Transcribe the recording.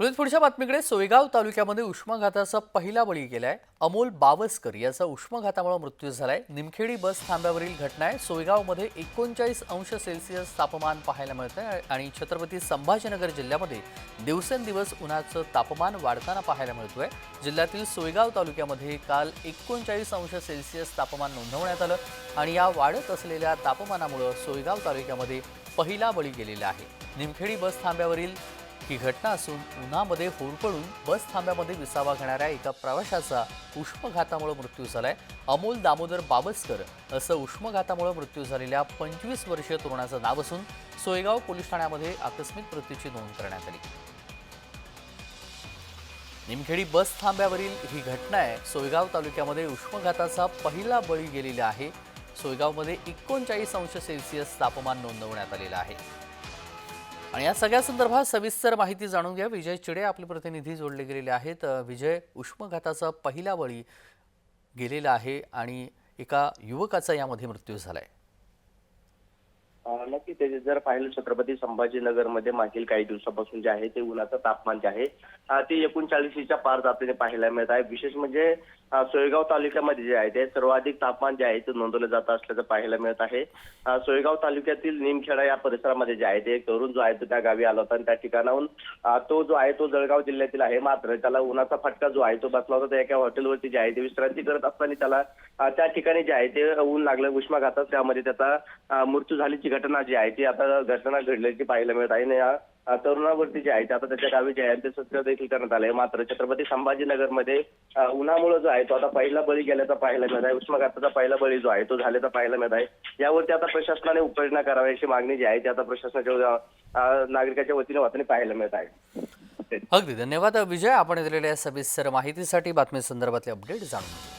म्हणजे पुढच्या बातमीकडे सोयगाव तालुक्यामध्ये उष्माघाताचा पहिला बळी गेलाय. अमोल बावस्कर याचा उष्माघातामुळे मृत्यू झालाय. निमखेडी बस थांब्यावरील घटना आहे. सोयगावमध्ये एकोणचाळीस अंश सेल्सिअस तापमान पाहायला मिळतं आहे आणि छत्रपती संभाजीनगर जिल्ह्यामध्ये दिवसेंदिवस उन्हाचं तापमान वाढताना पाहायला मिळतोय. जिल्ह्यातील सोयगाव तालुक्यामध्ये काल एकोणचाळीस अंश सेल्सिअस तापमान नोंदवण्यात आलं आणि या वाढत असलेल्या तापमानामुळं सोयगाव तालुक्यामध्ये पहिला बळी गेलेला आहे. निमखेडी बस थांब्यावरील ही घटना असून उन्हामध्ये होरपळून बस थांब्यामध्ये विसावा घेणाऱ्या एका प्रवाशाचा उष्मघातामुळे मृत्यू झालाय. अमोल दामोदर बाबसकर असं उष्मघातामुळे मृत्यू झालेल्या पंचवीस वर्षीय तरुणाचं नाव असून सोयगाव पोलीस ठाण्यामध्ये आकस्मिक मृत्यूची नोंद करण्यात आली. निमखेडी बस थांब्यावरील ही घटना आहे. सोयगाव तालुक्यामध्ये उष्मघाताचा पहिला बळी गेलेला आहे. सोयगावमध्ये एकोणचाळीस अंश सेल्सिअस तापमान नोंदवण्यात आलेलं आहे. आणि या सगळ्या संदर्भात सविस्तर माहिती जाणून घ्या. विजय चिडे आपले प्रतिनिधी जोडले गेलेले आहेत. विजय उष्मघाताचा पहिला बळी गेलेला आहे आणि एका युवकाचा यामध्ये मृत्यू झालाय. नक्की ते जर पाहिलं छत्रपती संभाजीनगरमध्ये मागील काही दिवसापासून जे आहे ते उन्हाचं तापमान जे आहे ते एकोणचाळीसच्या पार जातीने पाहायला मिळत आहे. विशेष म्हणजे सोयगाव तालुक्यामध्ये जे आहे ते सर्वाधिक तापमान जे आहे ते नोंदवलं जात असल्याचं पाहायला मिळत आहे. सोयगाव तालुक्यातील निमखेडा या परिसरामध्ये जे आहे ते तरुण जो आहे तो त्या गावी आला होता आणि त्या ठिकाणाहून तो जो आहे तो जळगाव जिल्ह्यातील आहे. मात्र त्याला उन्हाचा फटका जो आहे तो बसला होता एका हॉटेलवरती जे आहे ते विश्रांती करत असताना त्याला त्या ठिकाणी जे आहे ते ऊन लागलं उष्माघातात त्यामध्ये त्याचा मृत्यू झाल्याची घटना जी आहे ती आता घटना घडल्याची पाहायला मिळत आहे. आणि या तरुणावरती जे आहे ते आता त्याच्या गावी जे आहे ते देखील करण्यात आलंय. मात्र छत्रपती संभाजीनगरमध्ये उन्हामुळे जो आहे तो आता पहिला बळी गेल्याचा पाहायला मिळत आहे. उष्माघाताचा पहिला बळी जो आहे तो झाल्याचा पाहायला मिळत आहे. यावरती आता प्रशासनाने उपाययोजना करावी अशी मागणी जी आहे ती आता प्रशासनाच्या नागरिकाच्या वतीने वाताने पाहायला मिळत आहे. अगदी. धन्यवाद विजय. आपण दिलेल्या सविस्तर माहितीसाठी बातमी संदर्भातले अपडेट जाणून